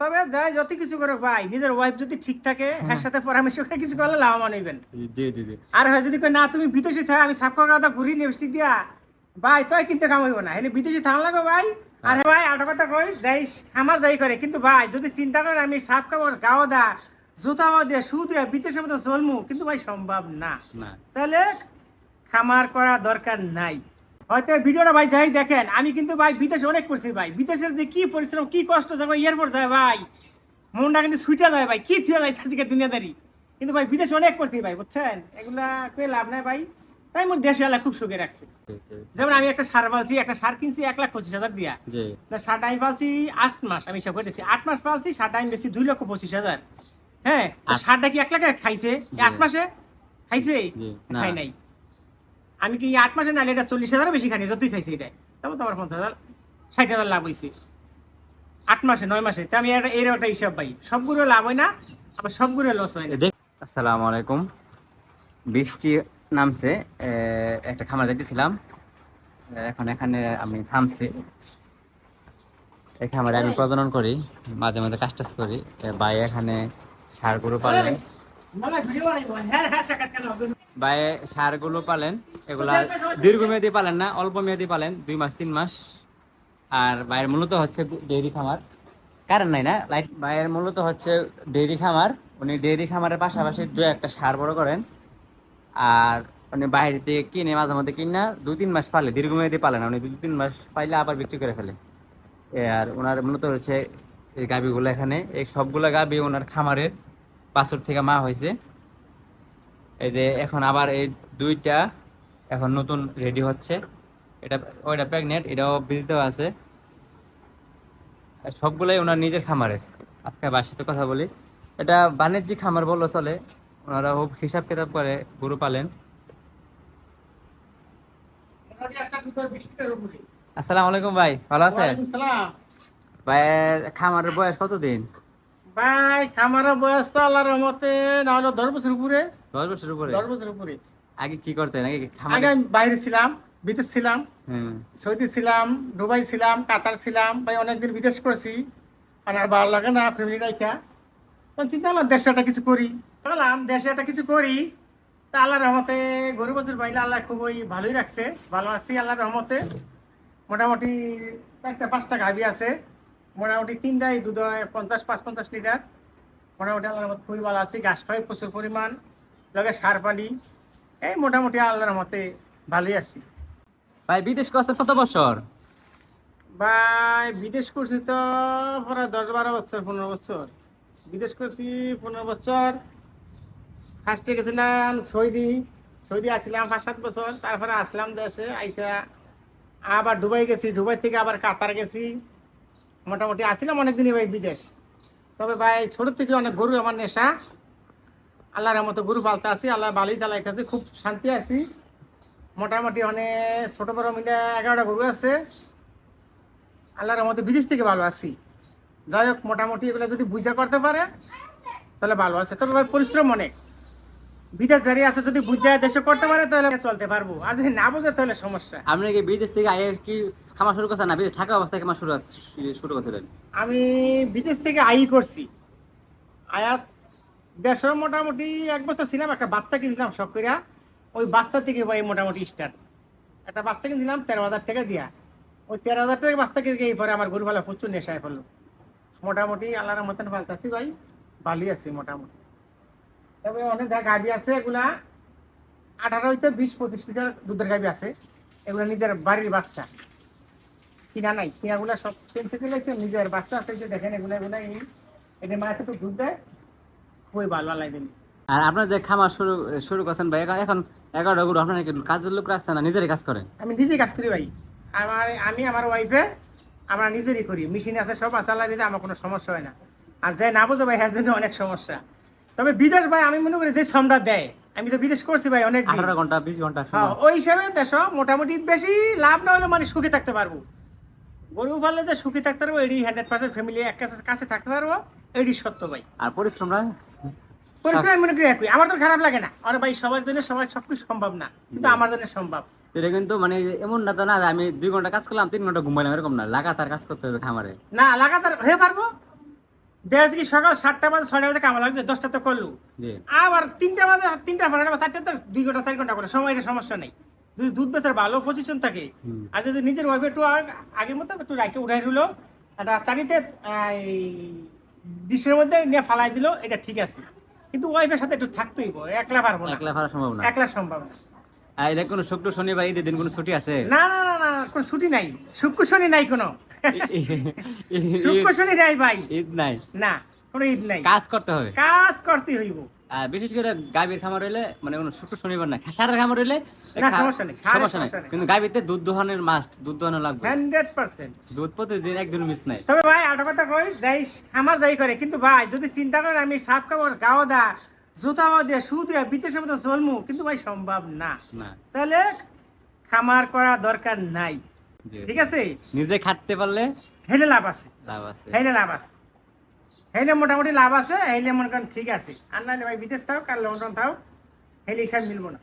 তবে যাই যত কিছু করে ভাই নিজের ওয়াইফ যদি ঠিক থাকে এর সাথে পরামর্শ করে কিছু করলে লাভবান হইবেন। জি জি জি আর হয় যদি কই না তুমি বিদেশে থাক আমি সাফ করার কথা ঘুরি লিপস্টিক দিয়া। ভাই তুই কিনতে কামাইব না। এলে বিদেশে থাকা লাগো ভাই। আর ভাই আটা কথা কই যাই আমার যাই করে। কিন্তু ভাই যদি চিন্তা করেন আমি সাফ কাপড় গাও দা জুতা দিয়া শু দিয়া বিদেশের মতো চলমু কিন্তু ভাই সম্ভব না। না। তাহলে খামার করা দরকার নাই। হয়তো ভিডিওটা ভাই যাই দেখেন আমি কিন্তু ভাই বিদেশে অনেক করছি ভাই। বিদেশের যে কি পরিশ্রম কি কষ্ট যাবে এয়ারপোর্ট যায় ভাই। মনটা কিন্তু ছুটে যায় ভাই কি থিয়ে যায় আজকে দুনিয়াদারি। কিন্তু ভাই বিদেশে অনেক করছি ভাই বুঝছেন? এগুলা কই লাভ নাই ভাই। তাই মোর দেশে আলা খুব সুখে রাখছে। যেমন আমি একটা সার পালছি একটা সার কিনছি এক লাখ পঁচিশ হাজার দিয়া। সারটা আমি পালছি আট মাস আমি হিসাব করেছি। আট মাস পালছি সারটা আমি বেশি দুই লক্ষ পঁচিশ হাজার। হ্যাঁ সারটা কি এক লাখ খাইছে? আট মাসে খাইছে? খাই নাই। আমি কি আট মাসে নাহলে এটা চল্লিশ হাজার বেশি খাইনি যতই খাইছি এটা তারপর তোমার পঞ্চাশ হাজার ষাট হাজার লাভ হয়েছে আট মাসে নয় মাসে তা আমি এর একটা হিসাব পাই সবগুলো লাভ হয় না আবার সবগুলো লস হয় না আসসালামু আলাইকুম বৃষ্টি নামছে একটা খামার যাইতেছিলাম এখন এখানে আমি থামছি এই খামারে আমি প্রজনন করি মাঝে মাঝে কাজ টাজ করি ভাই এখানে সার গরু পালেন ভাই সারগুলো পালেন, এগুলা দীর্ঘমেয়াদী পালেন না অল্প মেয়াদী পালেন, দুই মাস, তিন মাস। আর ভাইয়ের মূলত হচ্ছে ডেইরি খামার। কারণ নাই না? লাইট ভাইয়ের মূলত হচ্ছে ডেইরি খামার। উনি ডেইরি খামারের পাশাপাশি দু একটা সার বড় করেন। আর উনি বাইরে থেকে কিনে, মাঝে মধ্যে কিনা দু তিন মাস পালে, দীর্ঘমেয়াদী পালে না। উনি দু তিন মাস পাইলে আবার বিক্রি করে ফেলে। আর ওনার মূলত হচ্ছে এই গাবিগুলো এখানে, এই সবগুলো গাবি ওনার খামারের পাঁচর থেকে মা হয়েছে। এই যে এখন আবার এই দুইটা এখন নতুন রেডি হচ্ছে। এটা ওইটা প্রেগনেন্ট এটাও বীজ দেওয়া আছে। সবগুলাই ওনার নিজের খামারের। আজকে বাসিতে কথা বলি। এটা বাণিজ্যিক খামার বলল চলে। ওনারা খুব হিসাব কিতাব করে গরু পালেন। আসসালামু আলাইকুম ভাই ভালো আছেন? ভাইয়ের খামারের বয়স কতদিন? ভাই খামারের বয়স তো আল্লাহর রহমতে না হলো দশ বছর উপরে। দশ বছর উপরে? দশ বছর উপরে। আগে কি করতেন? আগে আগে আমি বাইরে ছিলাম বিদেশ ছিলাম সৌদি ছিলাম দুবাই ছিলাম কাতার ছিলাম ভাই অনেকদিন বিদেশ করছি। আমার ভালো লাগে না ফ্যামিলি রাইখা চিন্তা করলাম দেশে একটা কিছু করি। বললাম দেশে একটা কিছু করি। তা আল্লাহর রহমতে গরু বছর পাইলে আল্লাহ খুবই ভালোই রাখছে। ভালো আছি আল্লাহর রহমতে। মোটামুটি একটা পাঁচটা গাভি আছে। মোটামুটি তিনটাই দুধ হয় পঞ্চাশ পাঁচ পঞ্চাশ লিটার। মোটামুটি আল্লাহর রহমতে খুবই ভালো আছি। ঘাস খাই প্রচুর পরিমাণ। লগে সার পানি এই মোটামুটি আল্লাহর মতে ভালোই আছি। ভাই বিদেশ করছে কত বছর? ভাই বিদেশ করছি তো প্রায় দশ বারো বছর পনেরো বছর। বিদেশ করছি পনেরো বছর। ফার্স্টে গেছিলাম সৌদি। সৌদি আসছিলাম পাঁচ সাত বছর। তারপরে আসলাম দেশে আইসা আবার দুবাই গেছি। দুবাই থেকে আবার কাতার গেছি। মোটামুটি আসছিলাম অনেকদিনই ভাই বিদেশ। তবে ভাই ছোট থেকে অনেক গরু আমার নেশা। আল্লাহর মতো গরু পালতে আছি আল্লাহ ভালোই চালাইতেছে খুব শান্তি আছি। মোটামুটি অনেক ছোট বড় মিলে এগারোটা গরু আছে। আল্লাহর মতো বিদেশ থেকে ভালো আছি। যাই হোক, মোটামুটি এগুলো যদি বুঝা করতে পারে, তাহলে ভালো আছে। তবে ভাই পরিশ্রম অনেক। বিদেশ দাঁড়িয়ে আছে যদি বুঝা দেশে করতে পারে তাহলে চলতে পারব। আর যদি না বোঝে তাহলে সমস্যা। আপনি কি বিদেশ থেকে আগে কি খামার শুরু করছেন না? বিদেশ থাকা অবস্থায় খামার শুরু শুরু করছিলেন। আমি বিদেশ থেকে আই করছি। আয়াত দেশের মোটামুটি এক বছর ছিলাম একটা বাচ্চা কিনছিলাম সব করিয়া ওই বাচ্চা থেকে ভাই মোটামুটি স্টার্ট একটা বাচ্চা কিনছিলাম তেরো হাজার টাকা দিয়া। ওই তেরো হাজার টাকা বাচ্চা কিনে এই পরে আমার গরু ভালো প্রচুর নেশায় ফেলল মোটামুটি আল্লাহর মতন পাল্টাছি ভাই ভালোই আছি মোটামুটি। তবে অনেক গাভি আছে এগুলা আঠারো হইতে বিশ পঁচিশ লিটার দুধের গাভি আছে। এগুলো নিজের বাড়ির বাচ্চা। কিনা নাই কিনাগুলো সব কিনতে গেলে নিজের বাচ্চা আছে দেখেন এগুলো এগুলো এদের মায়ের তো দুধ দেয় খুবই ভালো দিন। আর আপনার যে খামার শুরু শুরু করছেন ভাই এখন- এগারো গরু আপনার কাজের লোক রাখছেন না নিজেরই কাজ করেন? আমি নিজেই কাজ করি ভাই। আমার আমি আমার ওয়াইফে আমরা নিজেরই করি। মেশিন আছে সব আছে আল্লাহ আমার কোনো সমস্যা হয় না। আর যাই না বোঝে ভাই এর জন্য অনেক সমস্যা। তবে বিদেশ ভাই আমি মনে করি যে শ্রমটা দেয়। আমি তো বিদেশ করছি ভাই অনেক আঠারো ঘণ্টা বিশ ঘণ্টা হ্যাঁ, ওই হিসাবে দেশ মোটামুটি বেশি লাভ না হলে মানে সুখে থাকতে পারব। গরু পাললে যে সুখে থাকতে পারব এটি হান্ড্রেড পার্সেন্ট ফ্যামিলি এক কাছে কাছে থাকতে পারব এটি সত্য ভাই। আর পরিশ্রমটা পরিশ্রম আমি মনে করি একই। আমার তো খারাপ লাগে না। আর ভাই সবার জন্য সবাই সবকিছু সম্ভব না। কিন্তু আমার জন্য সম্ভব। এটা কিন্তু মানে এমন না তো না আমি দুই ঘণ্টা কাজ করলাম তিন ঘণ্টা ঘুমাইলাম এরকম না। লাগাতার কাজ করতে হবে খামারে। না লাগাতার হয়ে পারব। কি সকাল সাতটা বাজে ছয়টা বাজে কামা লাগছে দশটা তো করল। আবার তিনটা বাজে তিনটা চারটা তো দুই ঘণ্টা চার ঘণ্টা করে সময় এটা সমস্যা নেই। যদি দুধ বেচার ভালো পজিশন থাকে আর যদি নিজের ওয়াইফে একটু আগের মতো একটু রাইকে উঠাই দিল একটা চারিতে ডিশের মধ্যে নিয়ে ফালাই দিল এটা ঠিক আছে। কিন্তু ওয়াইফের সাথে একটু থাকতেই একলা পারব না। একলা সম্ভব না একলা সম্ভব না। এটা কোনো শুক্র শনিবার ঈদের দিন কোনো ছুটি আছে? না না না না কোনো ছুটি নাই। শুক্র শনি নাই কোনো। শুক্র শনি নাই ভাই। ঈদ নাই? না কোনো ঈদ নাই। কাজ করতে হবে? কাজ করতে হইব। বিশেষ করে গাভীর খামার হইলে মানে কোনো শুক্র শনিবার না সারের খামার হইলে না, সমস্যা নেই, সমস্যা নেই। কিন্তু গাভীতে দুধ দোহানের মাস্ট দুধ দোহানো লাগবে। Hundred percent. দুধ প্রতিদিন একদিন মিস নাই। তবে ভাই আটা কথা কই যাই আমার যাই করে। কিন্তু ভাই যদি চিন্তা করেন আমি সাফ কাপড় গাও দা জুতা দিয়ে শু দিয়ে বিদেশের মতো চলমু কিন্তু ভাই সম্ভব না। না। তাহলে খামার করা দরকার নাই। ঠিক আছে? নিজে খাটতে পারলে হেলে লাভ আছে। লাভ আছে। হেলে লাভ আছে। হেলে মোটামুটি লাভ আছে হেলে মনে করেন ঠিক আছে। আর নাহলে ভাই বিদেশ থাও কার লন্ডন থাও হেলে হিসাব মিলবো না।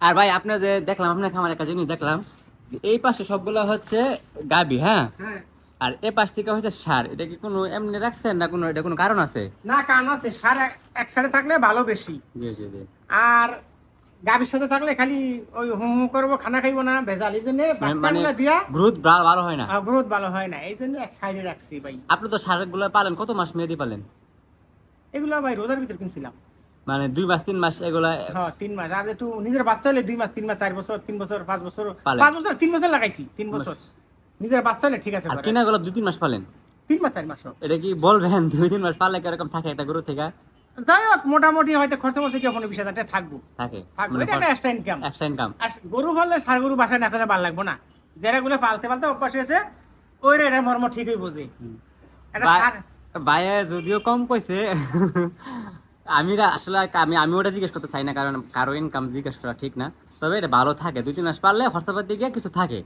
আর ভাই আপনার যে দেখলাম আপনার খামার একটা জিনিস দেখলাম এই পাশে সবগুলো হচ্ছে গাবি হ্যাঁ? হ্যাঁ। আর এ পাশ থেকে হচ্ছে সার। এটা কি কোনো এমনি রাখছেন না কোনো এটা কোনো কারণ আছে? না কারণ আছে। সার এক- সাইডে থাকলে ভালো বেশি। জি জি জি। আর গাভীর সাথে থাকলে খালি ওই হুম হুম করব খানা খাইবো না ভেজাল। এই জন্য মানে বাচ্চাগুলো দিয়া গ্রোথ ভালো হয় না? গ্রোথ ভালো হয় না। এই জন্য এক সাইডে রাখছি ভাই। আপনি তো সারগুলো পালেন কত মাস মেয়াদি পালেন? এগুলো ভাই রোজার ভিতর কিনছিলাম। মানে দুই মাস তিন মাস এগুলা হ্যাঁ তিন মাস। আর একটু নিজের বাচ্চা হলে দুই মাস তিন মাস চার বছর তিন বছর পাঁচ বছর পাঁচ বছর তিন বছর লাগাইছি তিন বছর। নিজের বাচ্চা হলে ঠিক আছে আর কিনা গুলো দুই তিন মাস পালেন? তিন মাস চার মাস। এটা কি বলবেন? দুই তিন মাস কীরকম থাকে একটা গরু থেকে? যাই হোক মোটামুটি হয়তো খরচা বিশ হাজার থাকব। থাকে। থাকব। এটা একটা এক্সট্রা ইনকাম এক্সট্রা ইনকাম আর গরু সার গরু বাসায় নেতাটা ভালো লাগবো না। পালতে পালতে অভ্যাস হয়েছে ওই এটা মর্ম ঠিকই বোঝে। বাইরে যদিও কম কইছে আমি রা- আসলে আমি আমি ওটা জিজ্ঞেস করতে চাই না কারণ কারও ইনকাম জিজ্ঞেস করা ঠিক না। তবে এটা ভালো থাকে। দুই তিন মাস পারলে খরচাপাতি গিয়ে কিছু থাকে।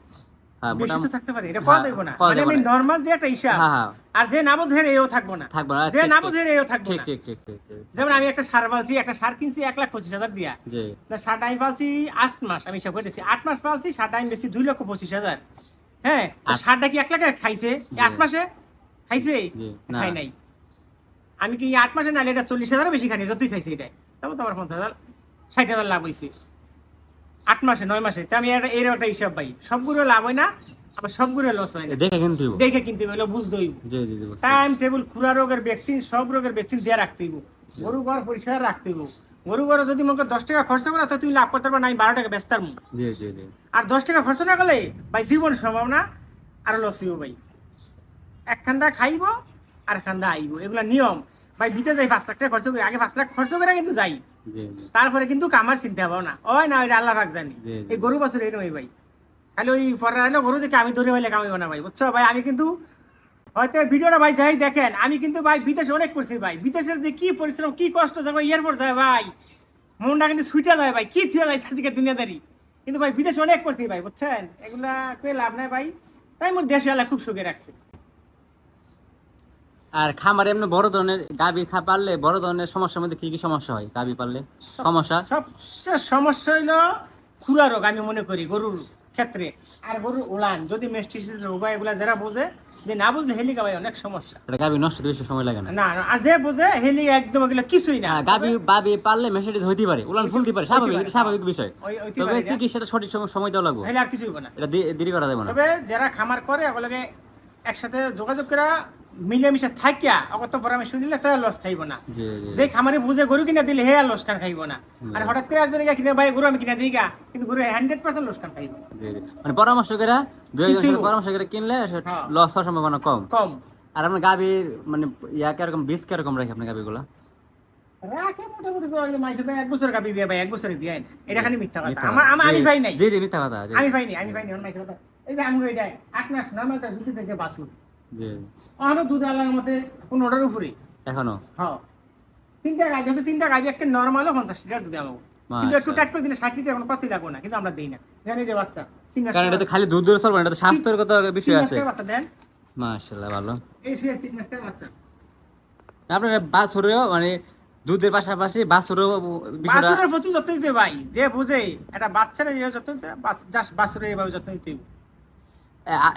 বেশি থাকতে পারে এটা পাওয়া যাবে না। মানে আমি না। যে একটা হিসাব আর যে না বোঝে এও থাকব না। থাকব না যে না বোঝে এও থাকব ঠিক ঠিক ঠিক ঠিক ঠিক। যেমন আমি একটা সার পালছি একটা সার কিনছি এক লাখ পঁচিশ হাজার দিয়া। জি। সারটা আমি পালছি আট মাস আমি সব করেছি। আট মাস পালছি সারটা আমি বেশি দুই লক্ষ পঁচিশ হাজার। হ্যাঁ সারটা কি এক লাখে খাইছে? আট মাসে? খাইছে? না। খাই নাই। আমি কি আট মাসে নাহলে এটা চল্লিশ হাজার বেশি খাইনি? যতই খাইছি এটাই। তারপর তোমার পঞ্চাশ হাজার ষাট হাজার লাভ হয়েছে আট মাসে নয় মাসে। তা আমি একটা এর একটা হিসাব পাই। সবগুলো লাভ হয় না আবার সবগুলো লস হয় না। দেখে কিন্তু দেখে কিনতে হইল বুঝতে হইব। জি জি জি টাইম টেবিল খুরা রোগের ভ্যাকসিন সব রোগের ভ্যাকসিন দিয়ে রাখতে হইব। গরু ঘর পরিষ্কার রাখতে হইব। গরু ঘরে যদি মনে দশ টাকা খরচা করে তো তুমি লাভ করতে পারবে না আমি বারো টাকা ব্যস্ত জি জি জি। আর দশ টাকা খরচ না করলে ভাই জীবন সম্ভব না আর লস হইব ভাই। এক খান্দা খাইব আর খান্দা আইব। এগুলা নিয়ম। ভাই দিতে যাই পাঁচ লাখ টাকা খরচ করে। আগে পাঁচ লাখ খরচ করে কিন্তু যাই। তারপরে কিন্তু কামার চিন্তা পাবো না। ওই না ওইটা আল্লাহ জানি। এই গরু বছর এরকমই ভাই। খালি ওই আইলো গরু দেখে আমি ধরে হইলে কামাইব না ভাই বুঝছ? ভাই আমি কিন্তু হয়তো ভিডিওটা ভাই যাই দেখেন আমি কিন্তু ভাই বিদেশে অনেক করছি ভাই। বিদেশের যে কি পরিশ্রম কি কষ্ট যাবে এয়ারপোর্ট যায় ভাই। মনটা কিন্তু ছুটে যায় ভাই কি থিয়ে যায় আজকে দুনিয়াদারি। কিন্তু ভাই বিদেশে অনেক করছি ভাই বুঝছেন? এগুলা কই লাভ নাই ভাই। তাই মোর দেশে আল্লাহ খুব সুখে রাখছে। আর খামারে এমনি বড় ধরনের গাবি খা পারলে বড় ধরনের সমস্যার মধ্যে কি কি সমস্যা হয় গাবি পারলে? সমস্যা? সবচেয়ে সমস্যা হইল খুরা রোগ আমি মনে করি গরুর ক্ষেত্রে। আর গরুর উলান যদি মেস্টিসিস রোগ হয় এগুলা যারা বোঝে যে না বুঝলে হেলিকা ভাই অনেক সমস্যা। গাবি নষ্ট বেশি সময় লাগে না। না আর যে বোঝে হেলি একদম এগুলো কিছুই না। হ্যাঁ, গাবি বাবি পারলে মেসেডিজ হইতে পারে উলান ফুলতে পারে স্বাভাবিক এটা স্বাভাবিক বিষয়। তবে চিকিৎসাটা সঠিক সময় সময় দেওয়া লাগবে। হেলে আর কিছুই হবে না। এটা দেরি করা যাবে না। তবে যারা খামার করে ওগুলোকে একসাথে যোগাযোগ করে মিলেমিশে থাকিয়া অগত পরামর্শ দিলে তারা লস খাইব না। যে খামারে বুঝে গরু কিনা দিলে হে আর লোসকান খাইব না। আর হঠাৎ করে একজন কিনে ভাই গরু আমি কিনা দিই গা। কিন্তু গরু হান্ড্রেড পার্সেন্ট লোসকান খাইব। জি, জি। মানে পরামর্শ করে দুই একজনের পরামর্শ করে কিনলে। লস হওয়ার সম্ভাবনা কম। কম। আর আপনার গাবির মানে ইয়া কীরকম বীজ কীরকম রাখে আপনার গাবিগুলো রাখে মোটামুটি তো ওই মাইসে ভাই এক বছর গাবি বিয়ে ভাই এক বছরের বিয়ে এটা খালি মিথ্যা কথা। আমার আমি পাই নাই। জি জি মিথ্যা কথা আমি পাইনি আমি পাইনি আমার মাইসে কথা এই যে আমি এটাই আট মাস নয় মাস দুটি থেকে বাসুর জি। দুধ আলার মতে পনেরোটার উপরে এখনও? হ্যাঁ। তিনটা গাই আছে তিনটা গাই একটা নর্মালও পঞ্চাশ লিটার দুধ আমাকে কিন্তু একটু মাশাআল্লাহ। করে দিলে ষাট লিটার কোনো কথাই লাগবে না কিন্তু আমরা দিই না। জানি যে বাচ্চা কারণ এটা তো খালি দুধ ধরে চলবে না এটা তো স্বাস্থ্যের কথা বিষয় আছে। বাচ্চা দেন। মাশাআল্লাহ ভালো। এই তিন মাসের বাচ্চা। আপনার বাছুরেও মানে দুধের পাশাপাশি বাছুরেও বিষয়টা বাছুরের প্রতি যত্ন দিতে ভাই যে বুঝে একটা বাচ্চারা যত্ন দিতে বাছুরের এভাবে যত্ন দিতে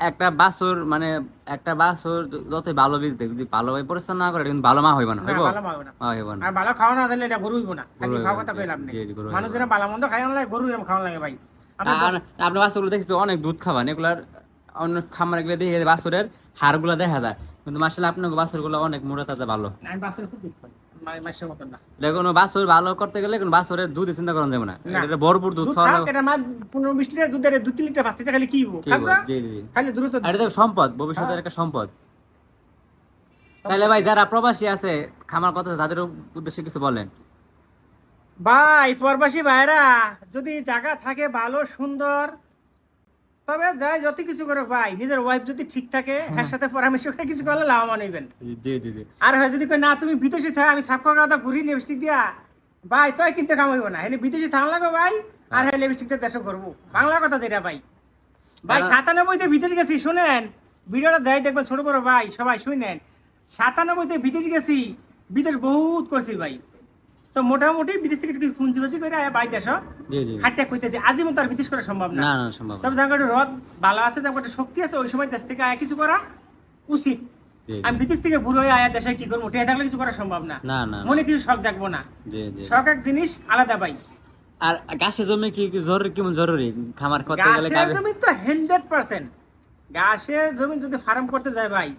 একটা বাছুর মানে একটা বাছুর যতই ভালো বীজ দেখ যদি ভালোভাবে পরিশ্রম না করে কিন্তু ভালো মা হইব না না হইব? ভালো মা হইব না। আর ভালো খাওয়া না দিলে এটা গরু হইব না। হইব খাওয়া কথা কইলাম না। জি, জি, গরু হইব মানুষ না। ভালো মন্দ খাওয়া লাগে গরু এরকম খাওয়া লাগে ভাই। আর আপনার বাছুরগুলো দেখছি তো অনেক দুধ খাবান এগুলার অন্য খামারগুলো দেখে বাছুরের হাড়গুলো দেখা যায়। কিন্তু মার্শাল আপনার বাছুরগুলো অনেক মোটা তাজা ভালো। আমি বাসের খুব দুধ খাই। না দেখুন বাছুর ভালো করতে গেলে কোন বাছুরের দুধ চিন্তা করা যাবে না না। এটা ভরপুর দুধ দুধ খাওয়া এটা মা পনেরো বিশ লিটার দুধ দেয় দু তিন লিটার পাঁচ লিটার খালি কি হইবো? কি খাক বল? না? জি জি জি। খালি দ্রুত এটা তো সম্পদ ভবিষ্যতের একটা সম্পদ তাহলে ভাই যারা প্রবাসী আছে খামার কথা তাদের উদ্দেশ্যে কিছু বলেন ভাই প্রবাসী ভাইরা যদি জায়গা থাকে ভালো সুন্দর তবে যাই যত কিছু করে ভাই নিজের ওয়াইফ যদি ঠিক থাকে এর সাথে পরামর্শ করে কিছু করলে লাভবান হইবেন। জি জি জি আর হয় যদি কই না তুমি বিদেশে থাক আমি সাফ কথা ঘুরি লিপস্টিক দিয়া ভাই তুই কিনতে কামাইব না। হেলে বিদেশে থাক লাগো ভাই আর হ্যাঁ। লিপস্টিকটা দেশে করব। বাংলা কথা যেটা ভাই। ভাই কারণ- সাতানব্বইতে বিদেশ গেছি শুনেন? ভিডিওটা যাই দেখবেন ছোট বড় ভাই সবাই শুনেন? সাতানব্বইতে বিদেশ গেছি বিদেশ বহুত করছি ভাই। তো মোটামুটি বিদেশ থেকে একটু খুঁজি খুঁজি করে বাই দেশ জি জি। হাটটা কইতেছি মতো আর বিদেশ করা সম্ভব না। না না সম্ভব তবে যার একটা রদ ভালো আছে যার একটা শক্তি আছে ওই সময় দেশ থেকে আয়া কিছু করা উচিত। আমি বিদেশ থেকে বুড়ো হয়ে আয়া দেশে কি করব? টেয়া থাকলে কিছু করা সম্ভব না। না না। মনে কিছু শখ জাগবো না। জি জি। শখ এক জিনিস আলাদা ভাই। আর গাছে জমি কি কি জরুরি কেমন জরুরি? খামার করতে গেলে কাবে- জমি তো হান্ড্রেড পার্সেন্ট গাছের জমি যদি ফার্ম করতে যায় ভাই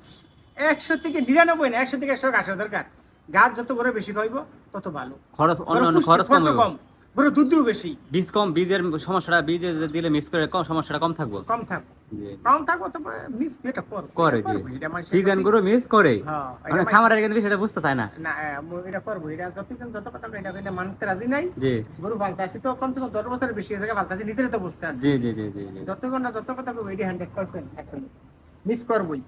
একশো থেকে নিরানব্বই না একশো থেকে একশো গাছের দরকার। গাছ যত করে বেশি খাইব তত ভালো। খরচ অন্য খরচ কম কম গরু দুধও বেশি। বীজ কম বীজের সমস্যাটা বীজে দিলে মিস করে কম সমস্যাটা কম থাকব? কম থাকবে। কম থাকব তো মিস এটা করে এটা জি করব, এটা মানুষের সিজনগুলো মিস করে। মানে খামারের কিন্তু সেটা বুঝতে চায় না। না এটা করব এটা যতক্ষণ যত কথা এটা এটা মানতে রাজি নাই জি। গরু ফালতে আছি তো কমসে কম দশ বছরের বেশি ফালতে আছি নিজের তো বুঝতে আছি জি জি জি জি জি। যতক্ষণ না যত কথা হান্ড্রেড পার্সেন্ট মিস করবোই।